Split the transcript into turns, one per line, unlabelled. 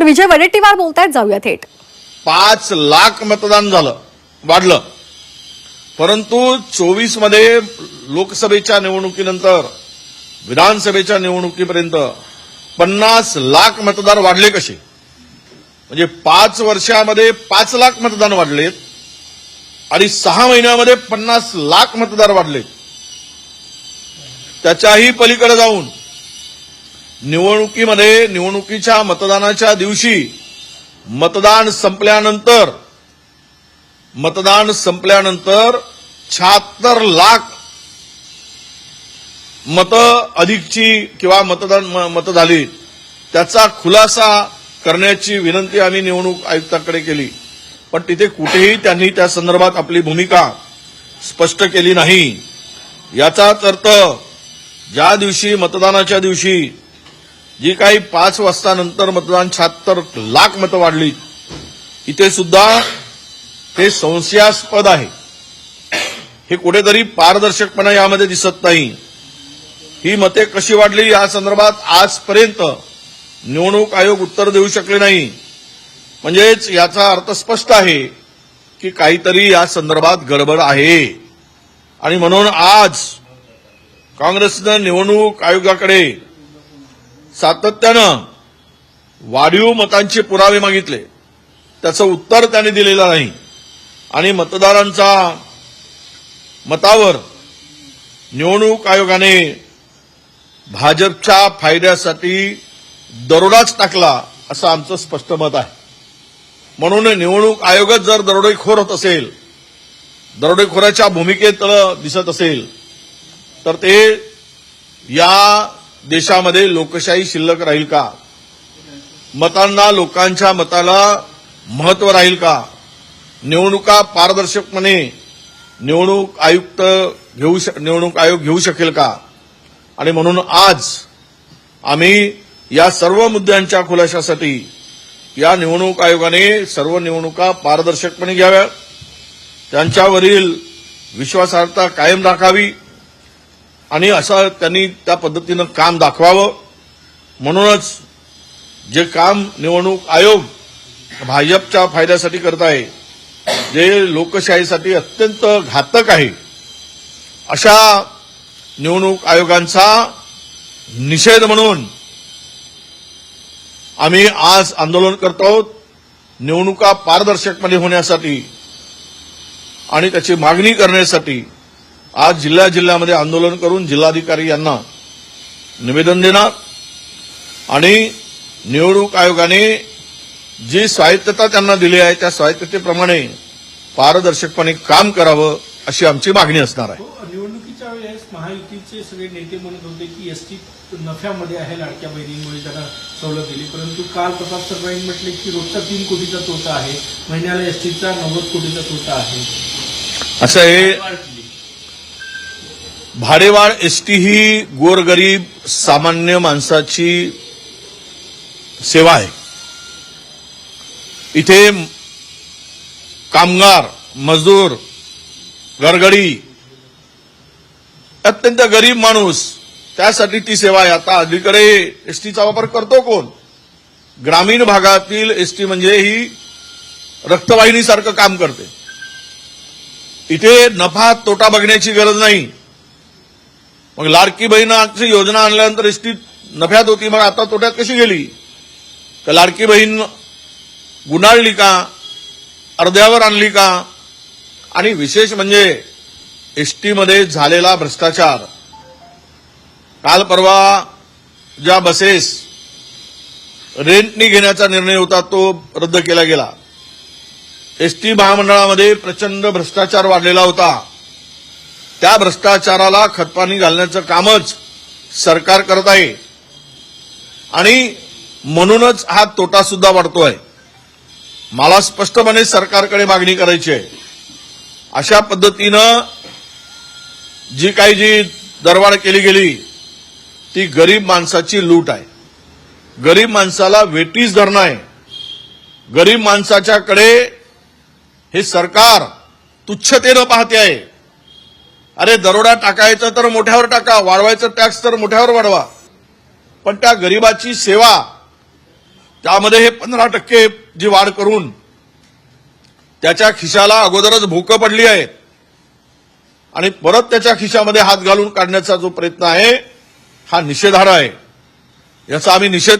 तर विजय वडेट्टीवार बोलतायत जाऊया थेट.
पाच लाख मतदान झालं वाढलं. परंतु चोवीसमध्ये लोकसभेच्या निवडणुकीनंतर विधानसभेच्या निवडणुकीपर्यंत पन्नास लाख मतदार वाढले कसे? म्हणजे पाच वर्षामध्ये पाच लाख मतदान वाढलेत आणि सहा महिन्यामध्ये पन्नास लाख मतदार वाढलेत. त्याच्याही पलीकडे जाऊन निवडणुकीमध्ये निवडणुकीच्या मतदानाच्या दिवशी मतदान संपल्यानंतर मतदान संपल्यानंतर शहात्तर लाख मत अधिकची किंवा मतदान म- मतं झाली. त्याचा खुलासा करण्याची विनंती आम्ही निवडणूक आयुक्ताकडे केली. पण तिथे कुठेही त्यांनी त्या संदर्भात आपली भूमिका स्पष्ट केली नाही. याचाच अर्थ ज्या दिवशी मतदानाच्या दिवशी जी काही पाच वाजता नंतर मतदान शहात्तर लाख मतं वाढली इथे सुद्धा ते संशयास्पद आहे. हे कुठेतरी पारदर्शकपणा यामध्ये दिसत नाही. ही मते कशी वाढली या संदर्भात आजपर्यंत निवडणूक आयोग उत्तर देऊ शकले नाही. म्हणजेच याचा अर्थ स्पष्ट आहे की काहीतरी या संदर्भात गडबड आहे. आणि म्हणून आज काँग्रेसनं निवडणूक आयोगाकडे सातत्यानं वाढीव मतांचे पुरावे मागितले. त्याचं उत्तर त्याने दिलेलं नाही. आणि मतदारांचा मतावर निवडणूक आयोगाने भाजपच्या फायद्यासाठी दरोडाच टाकला असं आमचं स्पष्ट मत आहे. म्हणून निवडणूक आयोगच जर दरोडेखोर होत असेल दरोडेखोराच्या भूमिकेत दिसत असेल तर ते या देशामध्ये लोकशाही शिल्लक राहील का? मतांना लोकांच्या मताला महत्त्व राहील का? निवडणुका पारदर्शकपणे निवडणूक आयुक्त घेऊ निवडणूक आयोग घेऊ शकेल का? आणि म्हणून आज आम्ही या सर्व मुद्द्यांच्या खुलाशासाठी या निवडणूक आयोगाने सर्व निवडणुका पारदर्शकपणे घ्याव्या. त्यांच्यावरील विश्वासार्हता कायम राखावी. आणि असं त्यांनी त्या पद्धतीनं काम दाखवावं. म्हणूनच जे काम निवडणूक आयोग भाजपच्या फायद्यासाठी करत आहे जे लोकशाहीसाठी अत्यंत घातक आहे अशा निवडणूक आयोगांचा निषेध म्हणून आम्ही आज आंदोलन करत आहोत. निवडणुका पारदर्शकपणे होण्यासाठी आणि त्याची मागणी करण्यासाठी आज जिल्ह्या जिल्ह्यामध्ये आंदोलन करून जिल्हाधिकारी यांना निवेदन देणार आणि निवडणूक आयोगाने जी स्वायत्तता त्यांना दिली आहे त्या स्वायत्ततेप्रमाणे पारदर्शकपणे काम करावं अशी आमची मागणी असणार आहे.
हो, निवडणुकीच्या वेळेस महायुतीचे सगळे नेते म्हणत होते की एसटी नफ्यामध्ये आहे लाडक्या बहिणींमुळे त्यांना सवलत दिली. परंतु काल प्रताप सरनाईक म्हटले की रोजचा तीन कोटीचा तोटा आहे. महिन्याला एसटीचा नव्वद कोटीचा तोटा आहे.
असं हे भाडेवाढ एसटी ही गोरगरीब सामान्य माणसाची सेवा आहे. इथे कामगार मजदूर गरगडी अत्यंत गरीब माणूस त्यासाठी ती सेवा आहे. आता अलीकडे एसटीचा वापर करतो कोण? ग्रामीण भागातील एसटी म्हणजे ही रक्तवाहिनीसारखं काम करते. इथे नफा तोटा बघण्याची गरज नाही. मग लाडकी बहिणाची योजना आणल्यानंतर एसटी नफ्यात होती मग आता तोट्यात कशी गेली? तर लाडकी बहीण गुणाळली का? अर्ध्यावर आणली का? आणि विशेष म्हणजे एसटीमध्ये झालेला भ्रष्टाचार. काल परवा ज्या बसेस रेंटनी घेण्याचा निर्णय होता तो रद्द केला गेला. एसटी महामंडळामध्ये प्रचंड भ्रष्टाचार वाढलेला होता. त्या भ्रष्टाचाराला खतपाणी घालण्याचं कामच सरकार करत आहे. आणि म्हणूनच हा तोटा सुद्धा वाढतोय. मला स्पष्टपणे सरकारकडे मागणी करायची आहे. अशा पद्धतीनं जी काही जी दरवाढ केली गेली ती गरीब माणसाची लूट आहे. गरीब माणसाला वेटीस धरणं आहे. गरीब माणसाच्याकडे हे सरकार तुच्छतेनं पाहते आहे. अरे दरोडा टाकायचा तर मोठ्यावर टाका वाढवायचं टॅक्स तर मोठ्यावर वाढवा. पण त्या गरिबाची सेवा त्यामध्ये हे पंधरा टक्के जी वाढ करून त्याच्या खिशाला अगोदरच भूक पडली आहे आणि परत त्याच्या खिशामध्ये हात घालून काढण्याचा जो प्रयत्न आहे हा निषेधार्ह आहे. याचा आम्ही निषेध